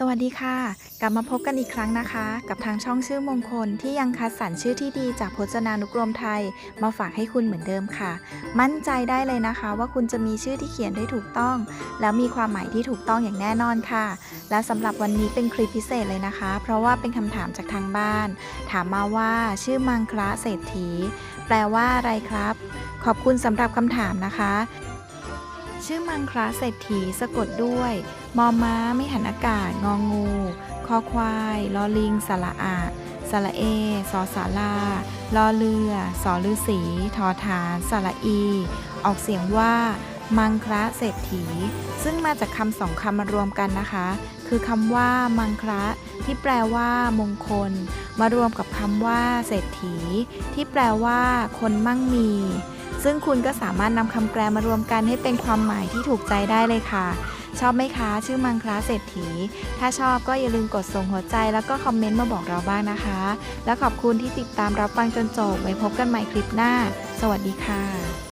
สวัสดีค่ะ กลับมาพบกันอีกครั้งนะคะ กับทางช่องชื่อมงคลที่ยังคัดสรรชื่อที่ดีจากพจนานุกรมไทย มาฝากให้คุณเหมือนเดิมค่ะ มั่นใจได้เลยนะคะ ว่าคุณจะมีชื่อที่เขียนได้ถูกต้อง แล้วมีความหมายที่ถูกต้องอย่างแน่นอนค่ะ และสำหรับวันนี้เป็นคลิปพิเศษเลยนะคะ เพราะว่าเป็นคำถามจากทางบ้าน ถามมาว่าชื่อมังคละเศรษฐี แปลว่าอะไรครับ ขอบคุณสำหรับคำถามนะคะ ชื่อมังคลาเศรษฐีสะกดด้วย มอม้าไม่หันอากาศ งองู คอควายลอลิงสระอาสระเอ สอสาลาลอเรือ สอฤาษีทอฐานสระอี ออกเสียงว่า มังคละเศรษฐี ซึ่งมาจากคำสองคำมารวมกันนะคะ คือคำว่ามังคละที่แปลว่า มงคล มารวมกับคำว่า เศรษฐี ที่แปลว่า คนมั่งมี ซึ่งคุณก็สามารถนำคำแปลมารวมกันให้เป็นความหมายที่ถูกใจได้เลยค่ะ ชอบไหมคะชื่อมังคลาเศรษฐี ถ้าชอบก็อย่าลืมกดส่งหัวใจแล้วก็คอมเมนต์มาบอกเราบ้างนะคะ และขอบคุณที่ติดตามรับฟังจนจบไว้พบกันใหม่คลิปหน้า สวัสดีค่ะ